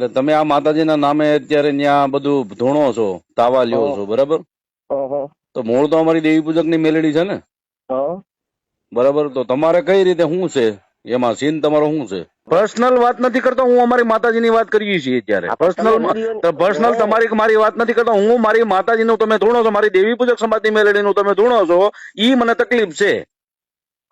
એટલે તમે આ માતાજીના નામે અત્યારે ત્યાં બધું ધૂણો છો તાવા લ્યો છો બરાબર? તો મૂળ તો અમારી દેવી પૂજકની મેલેડી છે ને? હા. બરાબર? તો તમારે કઈ રીતે શું છે? એમાં સીન તમારો શું છે? પર્સનલ વાત નથી કરતો હું અમારી માતાજીની વાત કરીએ છીએ અત્યારે. પર્સનલ પર્સનલ તમારી મારી વાત નથી કરતો હું મારી માતાજીનું તમે ધૂણો છો મારી દેવી પૂજક સમાજની મેલેડીનું તમે ધૂણો છો ઈ મને તકલીફ છે.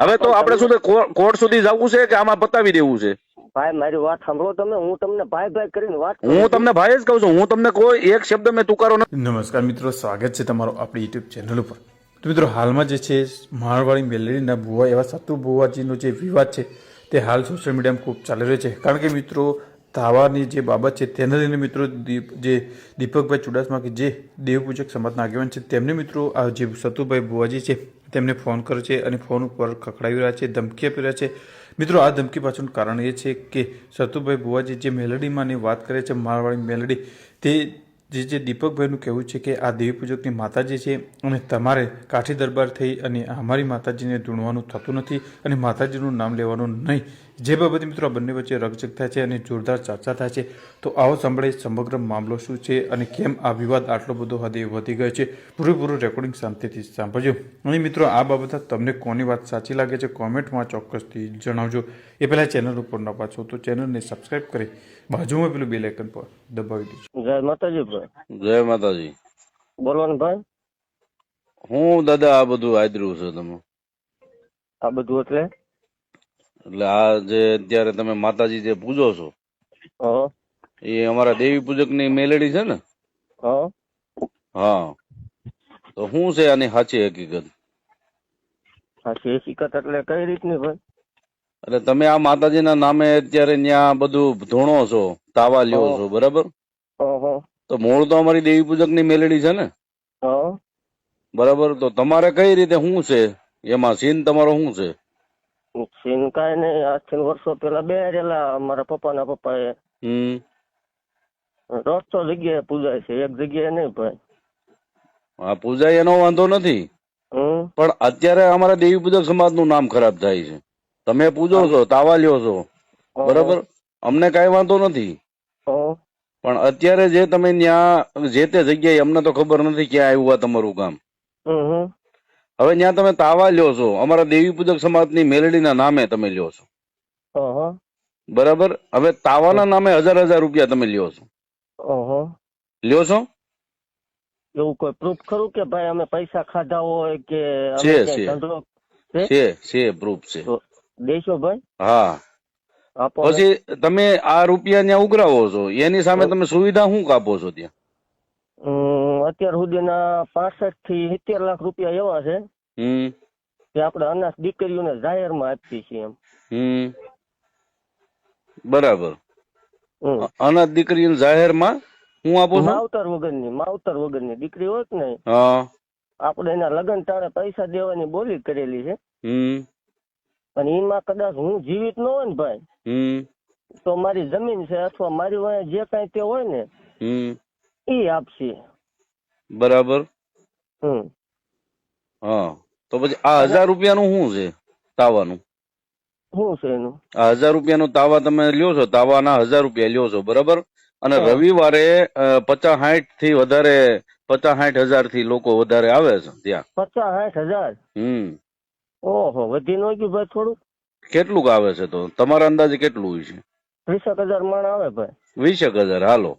હવે તો આપણે શું કોર્ટ સુધી જવું છે કે આમાં પતાવી દેવું છે? ભાઈ મારી વાત સાંભળો તમે હું તમને ભાઈ ભાઈ કરીને વાત હું તમને ભાઈ જ કહું છું હું તમને કોઈ એક શબ્દ મેં તુકારો નથી નમસ્કાર મિત્રો સ્વાગત છે તમારો આપણી યુટ્યુબ ચેનલ ઉપર. તો મિત્રો હાલમાં જે છે મારવાડી મેલેડીના ભુવા એવા સતુ ભુવાજીનો જે વિવાદ છે તે હાલ સોશિયલ મીડિયામાં ખૂબ ચાલી રહ્યો છે. કારણ કે મિત્રો તાવાની જે બાબત છે તેને લઈને મિત્રો દીપ જે દીપકભાઈ ચુડાસમા કે જે દેવપૂજક સમાજના આગેવાન છે તેમને મિત્રો આ જે સતુભાઈ ભુવાજી છે તેમને ફોન કરે છે અને ફોન ઉપર ખખડાવી રહ્યા છે ધમકી આપી રહ્યા છે. મિત્રો, આ ધમકી પાછળનું કારણ એ છે કે સતુભાઈ ભુવાજી જે મેલેડીમાંની વાત કરે છે, મારવાડી મેલેડી, તે જે જે દીપકભાઈનું કહેવું છે કે આ દેવી પૂજકની માતાજી છે અને તમારે કાઠી દરબાર થઈ અને અમારી માતાજીને ધૂણવાનું થતું નથી અને માતાજીનું નામ લેવાનું નહીં. જે બાબતે મિત્રો આ બંને વચ્ચે રકઝક થાય છે અને જોરદાર ચર્ચા થાય છે. તો આવો સાંભળે સમગ્ર મામલો શું છે અને કેમ આ વિવાદ આટલો બધો હદે વધી ગયો છે? પૂરેપૂરું રેકોર્ડિંગ શાંતિથી સાંભળજો. અને મિત્રો આ બાબતે તમને કોની વાત સાચી લાગે છે કોમેન્ટમાં ચોક્કસથી જણાવજો. એ પહેલાં ચેનલ ઉપર ન પાછો તો ચેનલને સબસ્ક્રાઈબ કરી બાજુમાં પેલું બેલ આઇકન પર દબાવી દેજો. જય માતાજી ભાઈ. જય માતાજી. બોલો ભાઈ? હું દાદા આ બધું આદર્યું છે તમે. આ બધું એટલે? એટલે આ જે અત્યારે તમે માતાજી જે પૂજો છો એ અમારા દેવી પૂજકની મેલેડી છે ને? હા. હા. તો શું છે આની સાચી હકીકત? સાચી હકીકત એટલે કઈ રીતની ભાઈ? એટલે તમે આ માતાજીના નામે અત્યારે ત્યાં બધું ધૂણો છો તાવા લ્યો છો બરાબર? તો મૂળ તો અમારી દેવી પૂજકની મેલેડી છે ને? બરાબર તો તમારે કઈ રીતે શું છે? એમાં સીન તમારો શું છે? સીન કઈ નઈ આજથી વર્ષો પેલા બે રેલા મારા પપ્પાના પપ્પાએ. દોઢસો જગ્યાએ પૂજાય છે એક જગ્યાએ નહીં ભાઈ હા પૂજા એનો વાંધો નથી. પણ અત્યારે અમારા દેવી પૂજક સમાજનું નામ ખરાબ થાય છે. તમે પૂજો છો તાવા લ્યો છો. બરાબર? અમને કઈ વાંધો નથી. પણ અત્યારે જે તમે ત્યાં જે તે જગ્યાએ અમને તો ખબર નથી ક્યાં આવ્યું આ તમારું હમ. હવે ત્યાં તમે તાવા લ્યો છો. અમારા દેવી પૂજક સમાજની મેલડીના નામે તમે લ્યો છો. બરાબર? હવે તાવાના નામે હજાર હજાર રૂપિયા તમે લ્યો છો. લ્યો છો? એવું કોઈ પ્રૂફ ખરું કે ભાઈ અમે પૈસા ખાધા હોય કે છે, છે. છે? છે પ્રૂફ છે. દેશો ભાઈ? હા. ને. પછી તમે આ રૂપિયા ત્યાં ઉઘરાવો છો. એની સામે તમે સુવિધા શું કાપો છો ત્યાં? અત્યાર સુધીના પાસઠથી સિત્તેર લાખ રૂપિયા એવા છે. કે આપણે અનાજ દીકરીઓને જાહેરમાં આપીએ છીએ એમ. બરાબર. હમ. અનાથ દીકરીને જાહેરમાં હું આપું છું? માવતર વગરની માવતર વગરની દીકરી હોય ને આપણે એના લગ્ન ટાણે પૈસા દેવાની બોલી કરેલી છે. અને એમાં કદાચ હું જીવિત ન હોય ને ભાઈ તો મારી જમીન છે અથવા મારી વાંહે જે કઈ તે હોય ને એ આપશે. બરાબર. હમ. હા. તો પછી આ હજાર રૂપિયાનું શું છે તાવાનું? શું છે એનું? આ હજાર રૂપિયાનું તાવા તમે લ્યો છો તાવાના હજાર રૂપિયા લ્યો છો બરાબર? અને રવિવારે પચાસ સાઠથી વધારે પચાસ સાઠ હજારથી લોકો વધારે આવે છે ત્યાં. પચાસ સાઠ હજાર? હમ. ઓહો વધી નો ગયું ભાઈ થોડું કેટલુંક આવે છે તો? તમારા અંદાજે કેટલું હોય છે? ત્રીસેક હજાર મણ આવે ભાઈ. વીસેક હજાર હાલો.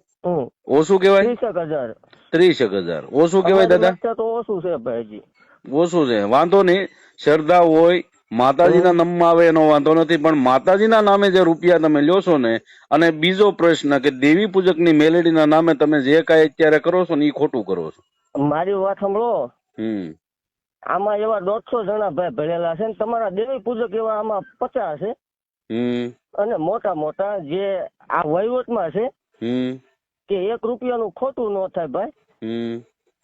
ઓછું કેવાય ત્રીસેક હજાર. ત્રીસેક હજાર. ઓછું કેવાય દાદા? તો ઓછું છે ભાઈજી ઓછું છે. વાંધો નહીં. શ્રદ્ધા હોય માતાજીના નામમાં આવે એનો વાંધો નથી પણ માતાજીના નામે જે રૂપિયા તમે લ્યો છો ને અને બીજો પ્રશ્ન કે દેવી પૂજકની મેલેડીના નામે તમે જે કાંઈ અત્યારે કરો છો ને એ ખોટું કરો છો? મારી વાત સાંભળો. હમ. આમાં એવા દોઢસો જણા ભાઈ ભરેલા છે ને તમારા દેવી પૂજક એવા આમાં પચાસ છે. અને મોટા મોટા જે આ વહીવટમાં છે કે એક રૂપિયાનું ખોટું ન થાય ભાઈ.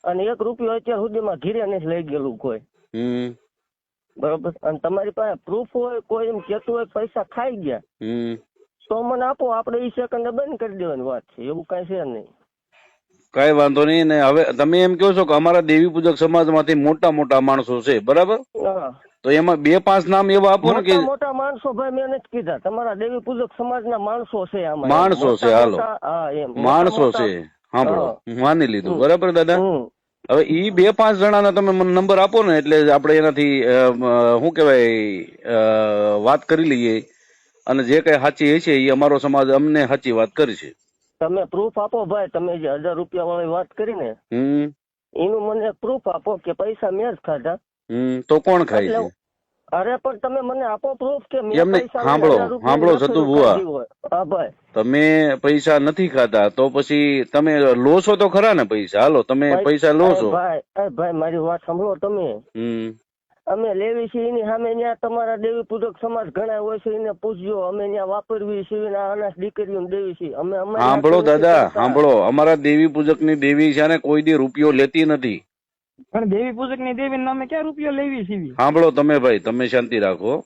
અને એક રૂપિયો અત્યાર સુધીમાં ઘીરે નથી લઈ ગયેલું કોઈ. બરોબર? અને તમારી પાસે પ્રૂફ હોય કોઈ એમ કેતું હોય પૈસા ખાઈ ગયા. તો મને આપો આપણે ઈ સેકન્ડે બંધ કરી દેવાની વાત છે. એવું કઈ છે નહીં. કઈ વાંધો નહીં. ને હવે તમે એમ કહો છો કે અમારા દેવી પૂજક સમાજમાંથી મોટા મોટા માણસો છે બરાબર? તો એમાં બે પાંચ નામ એવા આપો ને કે મોટા માણસો ભાઈ મેં નથી કીધા. તમારા દેવી પૂજક સમાજના માણસો છે આમાં. માણસો છે, હાલો. હા માણસો છે. હા. હું માની લીધું. બરાબર દાદા? હવે ઈ બે પાંચ જણાના તમે મને નંબર આપો ને એટલે આપણે એનાથી શું કહેવાય વાત કરી લઈએ. અને જે કઈ સાચી હશે એ અમારો સમાજ અમને સાચી વાત કરશે. તમે પ્રૂફ આપો ભાઈ તમે જે હજાર રૂપિયા વાળી વાત કરી ને એનું મને પ્રૂફ આપો કે પૈસા મેં જ ખાધા. તો કોણ ખાય છે? અરે પણ તમે મને આપો પ્રૂફ કે મેં પૈસા સાંભળો, સાંભળો, ભુવા. હોય. હા ભાઈ. તમે પૈસા નથી ખાતા તો પછી તમે લો છો તો ખરા ને પૈસા? હાલો તમે પૈસા લો છો ભાઈ ભાઈ મારી વાત સાંભળો તમે. હમ. અમે લેવી છીએ એની સામે ત્યાં તમારા દેવી પૂજક સમાજ ઘણા હોય છે એને પૂછજો અમે ત્યાં વાપરવી છીએ ને અનાજ દીકરીઓને દેવી છીએ. અમે સાંભળો દાદા સાંભળો. અમારા દેવી પૂજકની દેવી છે ને કોઈ દી રૂપિયો લેતી નથી. પણ દેવી પૂજકની દેવી નામે ક્યાં રૂપિયો લેવી છીએ? સાંભળો તમે ભાઈ તમે શાંતિ રાખો.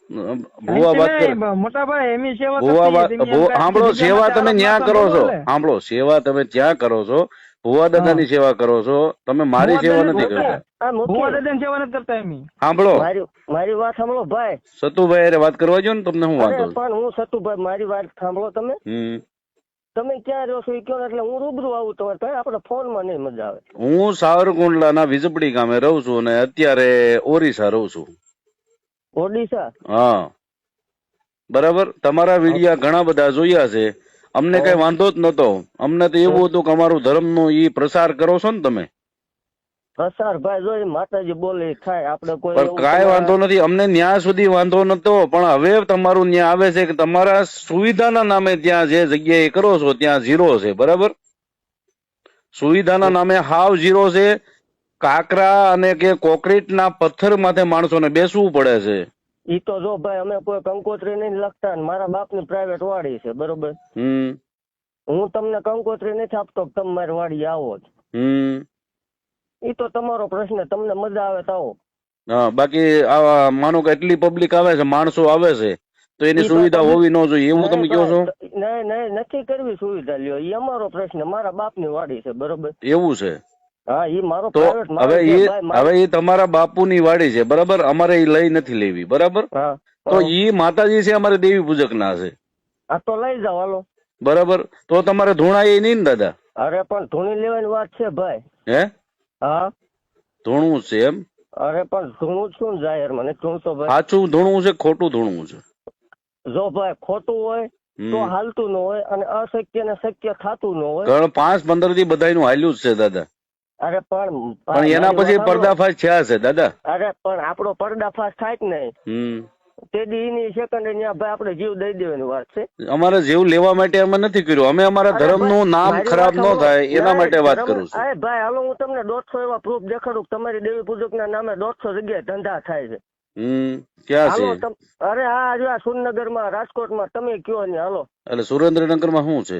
ભુવા વાત મોટા ભાઈ એમની સેવા ભુવા વાત સાંભળો સેવા તમે ન્યા કરો છો. સાંભળો સેવા તમે ત્યાં કરો છો. ભુવા દાદાની સેવા કરો છો? તમે મારી સેવા નથી કરતા. આ મૂકી. ભુવા સેવા નથી કરતા એમ સાંભળો. મારી મારી વાત સાંભળો ભાઈ. સતુભાઈ અરે વાત કરવા જો ને તમને હું વાંધો પણ હું સતુભાઈ મારી વાત સાંભળો તમે. તમે ક્યાં રહો છો? કયો એટલે હું રૂબરૂ આવું તમારે ભાઈ આપણે ફોનમાં નહીં મજા આવે. હું સાવરકુંડલા ના વીજપડી ગામે રહું છું અને અત્યારે ઓરિસ્સા રહું છું. ઓડિશા? હા. બરાબર? તમારા વિડિયા ઘણા બધા જોયા છે. અમને કઈ વાંધો જ નતો અમને તો એવું હતું કે અમારું ધર્મનો ઈ પ્રસાર કરો છો ને તમે. પ્રસાર ભાઈ જો માતાજી બોલે થાય. આપણે કોઈ કાંઈ વાંધો નથી. અમને ન્યા સુધી વાંધો નતો પણ હવે તમારું ન્યા આવે છે કે તમારા સુવિધાના નામે ત્યાં જે જગ્યાએ કરો છો ત્યાં ઝીરો છે. બરાબર? સુવિધાના નામે હાવ ઝીરો છે. કાકરા અને કે કોક્રીટના પથ્થર માથે માણસોને બેસવું પડે છે. ઈ તો જો ભાઈ અમે કોઈ કંકોત્રી નહીં લખતા ને મારા બાપની પ્રાઇવેટ વાડી છે બરોબર? હું તમને કંકોત્રી નથી આપતો કે તમે મારી વાડી આવો જ. ઈ તો તમારો પ્રશ્ન તમને મજા આવે તો આવો. હા બાકી આવા માનો કે એટલી પબ્લિક આવે છે માણસો આવે છે તો એની સુવિધા હોવી ન જોઈએ એવું તમે કહો છો? નહીં નહીં નથી કરવી સુવિધા લ્યો એ અમારો પ્રશ્ન મારા બાપની વાડી છે બરોબર? એવું છે. હા એ મારો તો હવે એ હવે એ તમારા બાપુની વાડી છે બરાબર? અમારે એ લઈ નથી લેવી બરાબર? હા તો હા. ઈ માતાજી છે અમારે દેવી પૂજક ના છે. આ તો લઈ જાવ હાલો. બરાબર? તો તમારે ધૂણા એ નહીં ને દાદા? અરે પણ ધૂણી લેવાની વાત છે ભાઈ. હે? હા. ધૂણું છે એમ? અરે પણ ધૂણું શું જાહેર મને ધૂણતો ભાઈ? સાચું ધૂણું છે ખોટું ધૂણું છે. જો ભાઈ ખોટું હોય તો હાલતું ન હોય અને અશક્ય ને શક્ય થતું ન હોય. પાંચ પંદરથી બધાનું હાલ્યું જ છે દાદા. અરે પણ પણ એના પછી પર્દાફાશ થયા છે દાદા. અરે પણ આપણો પર્દાફાશ થાય જ નહીં. તે દીની સેકન્ડ ત્યાં ભાઈ આપણે જીવ દઈ દેવાની વાત છે. અમારે જીવ લેવા માટે અમે નથી કર્યું. અમે અમારા ધર્મનું નામ ખરાબ ન થાય એના માટે વાત કરું છું. અરે ભાઈ હાલો હું તમને દોઢસો એવા પ્રૂફ દેખાડું તમારી દેવી પૂજક ના નામે દોઢસો જગ્યાએ ધંધા થાય છે. હમ ક્યાં છે? અરે આ જો આ સુરનગરમાં રાજકોટમાં તમે કયો ને હાલો. એટલે સુરેન્દ્રનગરમાં શું છે?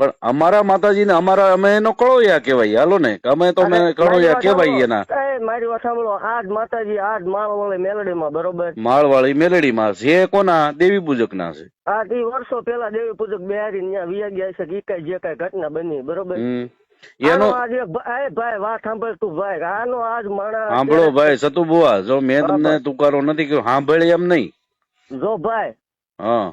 પણ અમારા માતાજીને અમારા અમે એનો કળોયા કહેવાય હાલો ને? અમે તો અમે કળોયા કહેવાય. એના. મારી વાત સાંભળો. આજ માતાજી આજ માળવાળી મેલડીમાં બરોબર? માળવાળી મેલડીમાં છે. કોના? દેવી પૂજક ના છે. આ તે વર્ષો પેલા દેવી પૂજક બિહારી ત્યાં વિયા ગયા છે કે કઈ જે કઈ ઘટના બની બરોબર? એનો ભાઈ વાત સાંભળ તું ભાઈ. આનો આજ માણસ સાંભળો ભાઈ સતુ બુઆ જો મેં તમને તુકારો નથી કહ્યું સાંભળી એમ નહીં. જો ભાઈ હા.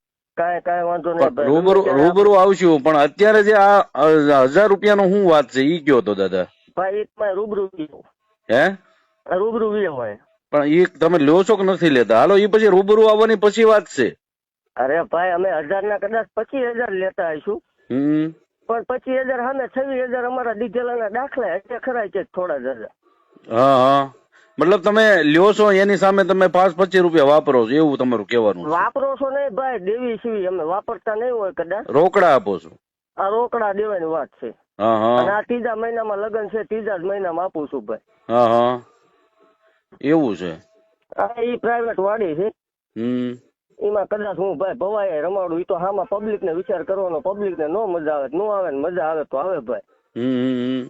કાંઈ કાંઈ વાંધો નહીં રૂબરૂ રૂબરૂ આવશું પણ અત્યારે જે આ હજાર રૂપિયાનો શું વાત છે? ઈ કયો તો દાદા? ભાઈ એક રૂબરૂ હે? રૂબરૂ વી હોય. પણ ઈ તમે લ્યો છો કે નથી લેતા? હાલો ઈ પછી રૂબરૂ આવવાની પછી વાત છે. અરે ભાઈ અમે હજાર ના કદાચ પચીસ હજાર લેતા આવીશું. હમ. પણ પચીસ હજાર સામે છવ્વીસ હજાર અમારા દીધેલાના દાખલા એટલે ખરા છે થોડા જ હજાર. હા હા. મતલબ તમે લ્યો છો એની સામે તમે પાંચ પચીસ રૂપિયા વાપરો છો એવું તમારું કહેવાનું છે. વાપરો છો નહીં ભાઈ દેવી સીવી અમે વાપરતા નહીં હોય કદાચ. રોકડા આપો છો. આ રોકડા દેવાની વાત છે. હા અને હા આ ત્રીજા મહિનામાં લગ્ન છે ત્રીજા જ મહિનામાં આપું છું ભાઈ. હા હા. એવું છે. આ ઈ પ્રાઇવેટ વાડી છે. હમ. એમાં કદાચ હું ભાઈ ભવાય રમાડું ઈ તો હામાં પબ્લિક ને વિચાર કરવાનો પબ્લિક ને નો મજા આવે નો આવે ને મજા આવે તો આવે ભાઈ. હમ હમ હમ.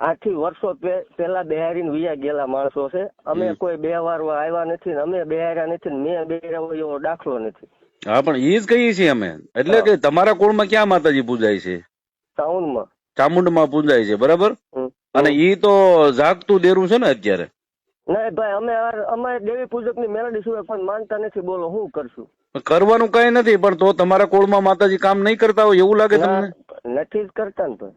આથી વર્ષો પેલા પહેલા બિહારીને વિયા ગયેલા માણસો છે. અમે કોઈ બે વાર આવ્યા નથી ને અમે બિહાર્યા નથી ને મેં બિહાર્યા હોય એવો દાખલો નથી. હા પણ એ જ કહીએ છીએ અમે. એટલે કે તમારા કુળમાં ક્યાં માતાજી પૂજાય છે? સાઉન્ડમાં ચામુંડમાં પૂજાય છે બરાબર? અને ઈ તો જાગતું દેરું છે ને અત્યારે? નહીં ભાઈ અમે અમે દેવી પૂજકની મેલડી સિવાય પણ માનતા નથી. બોલો શું કરશું? કરવાનું કઈ નથી પણ તો તમારા કુળમાં માતાજી કામ નહીં કરતા હોય એવું લાગે તમને? નથી જ કરતા ને ભાઈ.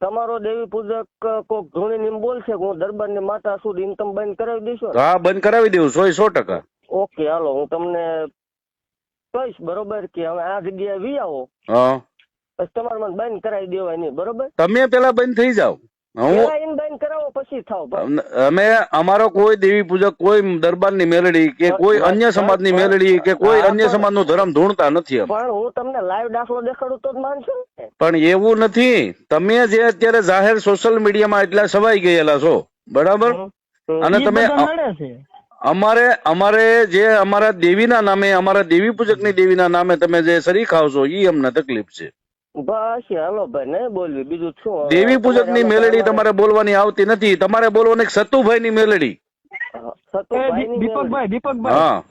તમારો દેવી પૂજક કોક ધૂણી એમ બોલશે કે હું દરબારની માતા છું એમ તમે બંધ કરાવી દેશો હા બંધ કરાવી દેવું સો સો ટકા. ઓકે હાલો હું તમને કહીશ બરોબર કે હવે આ જગ્યાએ વી આવો. હા. તમારે મને બંધ કરાવી દેવાય નહીં બરોબર? તમે પેલા બંધ થઈ જાઓ. અમે અમારો કોઈ દેવી પૂજક કોઈ દરબારની મેલડી કે કોઈ અન્ય સમાજની મેલડી કે કોઈ અન્ય સમાજનો ધર્મ ધૂણતા નથી પણ હું તમને લાઈવ દાખલો દેખાડું તો માનશો પણ એવું નથી. તમે જે અત્યારે જાહેર સોશિયલ મીડિયામાં એટલા સવાઈ ગયેલા છો બરાબર. અને તમે અમારે અમારે જે અમારા દેવીના નામે અમારા દેવી પૂજકની દેવીના નામે તમે જે શરી ખાવ છો ઈ અમને તકલીફ છે. બસ હાલો ભાઈ નહીં બોલવી બીજું શું દેવી પૂજકની ની મેલડી તમારે બોલવાની આવતી નથી. તમારે બોલવાની મેલડી. એ સતુભાઈની દી- દીપકભાઈ દીપકભાઈ. હા.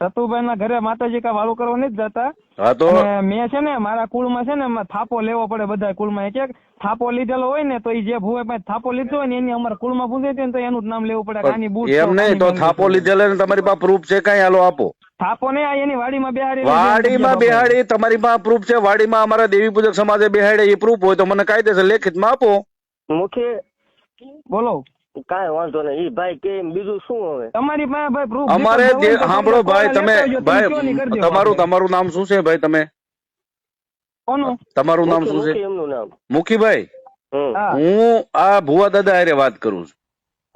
સતુભાઈ ના ઘરે માતાજી કા વાળું કરવા નથી જતા? હા તો? મેં છે ને મારા કુળમાં છે ને થાપો લેવો પડે બધા કુળમાં. એક એક થાપો લીધેલો હોય ને તો એ જે ભૂવે પાસે થાપો લીધો હોય ને એની અમારા કુળમાં પૂછે છે ને તો એનું જ નામ લેવું પડે. કાની આની બૂટ એમ નહીં તો થાપો લીધેલો ને તમારી પાસે પ્રૂફ છે કઈ? હાલો આપો. થાપો ને આ એની વાડીમાં બેહાડી વાડીમાં બેહાડી તમારી પાસે પ્રૂફ છે વાડીમાં અમારા દેવી પૂજક સમાજે બેહાડે એ પ્રૂફ હોય તો મને કાયદેસર લેખિતમાં આપો. મુખી બોલો. કાંઈ વાંધો નહીં. ઈ ભાઈ કે બીજું શું હવે? તમારી પાસે ભાઈ proof અમારે દીપકભાઈ જે હોય તો સાંભળો ભાઈ તમે ભાઈ તમારું તમારું નામ શું છે ભાઈ તમે? કોનું? તમારું નામ શું છે? એમનું નામ. મુખીભાઈ? હું. આ ભુવા દાદા હારે વાત કરું છું.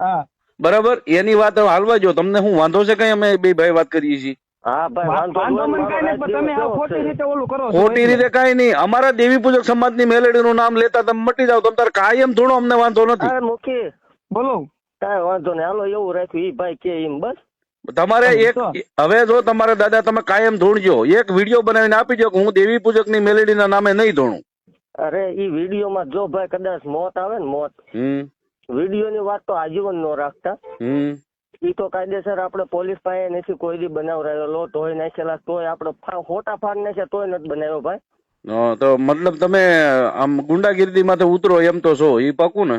હા. બરાબર? એની વાત હાલવા જો તમને હું વાંધો છે કઈ અમે બે ભાઈ વાત કરીએ છીએ? હા ભાઈ વાંધો વાંધો નહીં. મને કાંઈ નહીં, પણ તમે આ મારો ખોટી રીતે ઓલું કરો છો ખોટી એટલે. રીતે કઈ નહીં. અમારા દેવી પૂજક મેલડી નું નામ લેતા તમે મટી જાવ તમે તાર કાયમ થોડો અમને વાંધો નથી. બોલો. કઈ વાંધો નહીં. હાલો એવું રાખ્યું. ઈ ભાઈ કે એમ બસ. તમારે એક હવે જો તમારે દાદા તમે કાયમ ધૂણજો. એક વીડિયો બનાવીને આપી દો કે હું દેવી પૂજકની મેલેડી ના નામે નહીં ધૂણું. અરે ઈ વિડીયોમાં જો ભાઈ કદાચ મોત આવે ને મોત હમ. વિડીયોની વાત તો આજીવન નો રાખતા. હમ. ઈ તો કાયદેસર આપણે પોલીસ પાસે નથી કોઈ દી બનાવરાયેલો તોય નાખેલા, તોય આપણે ખોટા ફાડ નાખ્યા તોય નથી બનાવ્યો ભાઈ. તો મતલબ તમે આમ ગુંડાગીરી માંથી ઉતરો એમ તો છો એ પાકું ને?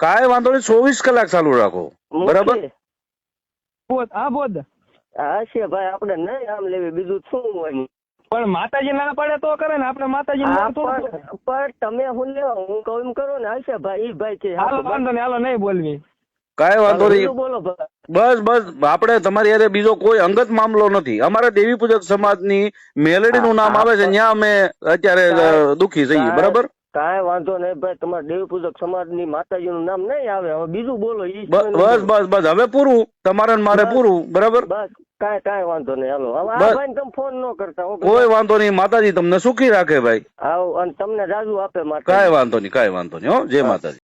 કાંઈ વાંધો નહીં ચોવીસ કલાક ચાલુ રાખો. બરાબર? હા બોધ હા છે ભાઈ આપણે નહીં આમ લેવી બીજું શું હોય? પણ માતાજી ના પડે તો કરે ને આપણે માતાજી પણ તમે હું લેવા હું કહું એમ કરો ને હશે ભાઈ ઈ ભાઈ છે હાલો વાંધો નહીં હાલો નહીં બોલવી. કાંઈ વાંધો નહીં. બોલો ભાઈ. બસ બસ આપણે તમારી યારે બીજો કોઈ અંગત મામલો નથી. અમારા દેવી પૂજક સમાજની મેલેડી નું નામ આવે છે ત્યાં અમે અત્યારે દુખી જઈએ બરાબર? કાંઈ વાંધો નહીં ભાઈ તમારા દેવ પૂજક સમાજની માતાજી નું નામ નહીં આવે. હવે બીજું બોલો ઈ બસ બસ બસ હવે પૂરું. તમારે મારે પૂરું બરાબર? બસ કાંઈ કાંઈ વાંધો નહીં. હાલો હવે આ ભાઈ તમે ફોન ન કરતા કોઈ વાંધો નહીં માતાજી તમને સુખી રાખે ભાઈ. આવ અને તમને રાજુ આપે માટે કાંઈ વાંધો નહીં કાંઈ વાંધો નહીં હો જય માતાજી.